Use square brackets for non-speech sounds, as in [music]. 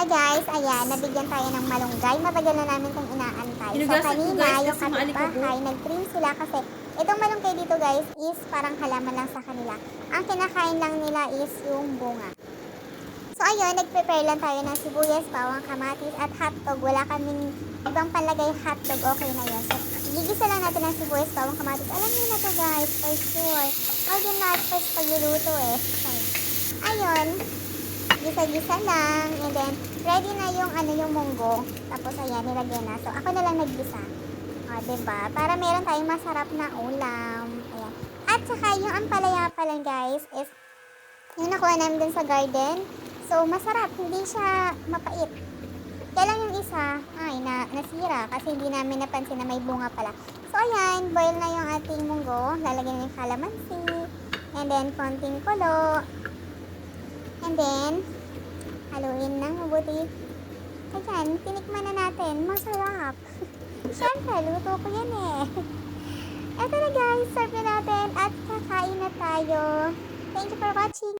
Hi guys, ayan, nabigyan tayo ng malunggay. Matagal na namin itong inaantay. So kanina, yung kapitbahay, nag-trim sila kasi itong malunggay dito guys is parang halaman lang sa kanila. Ang kinakain lang nila is yung bunga. So ayun, nag-prepare lang tayo ng sibuyas, bawang kamatis at hotdog. Wala kaming ibang palagay hotdog, okay na yun. So, gigisa lang natin ng sibuyas, bawang kamatis. Alam niyo na to guys, for sure. Huwag yung not first pagluluto eh. So, ayun, gisa-gisa lang. And then, ready na yung ano yung munggo. Tapos ayan, nilagyan na. So, ako na lang naggisa. O, diba? Para meron tayong masarap na ulam. Ayan. At saka, yung ampalaya pa lang guys is yung nakuha namin dun sa garden. So, masarap. Hindi siya mapait. Kaya lang yung isa, ay, na, nasira kasi hindi namin napansin na may bunga pala. So, ayan, boil na yung ating munggo. Lalagyan na yung calamansi. And then, konting kulo. And then, broccoli. Ayan, tinikman na natin. Masarap. [laughs] Siyempre, luto ko yan eh. Eto na guys, serve na natin at kakain na tayo. Thank you for watching.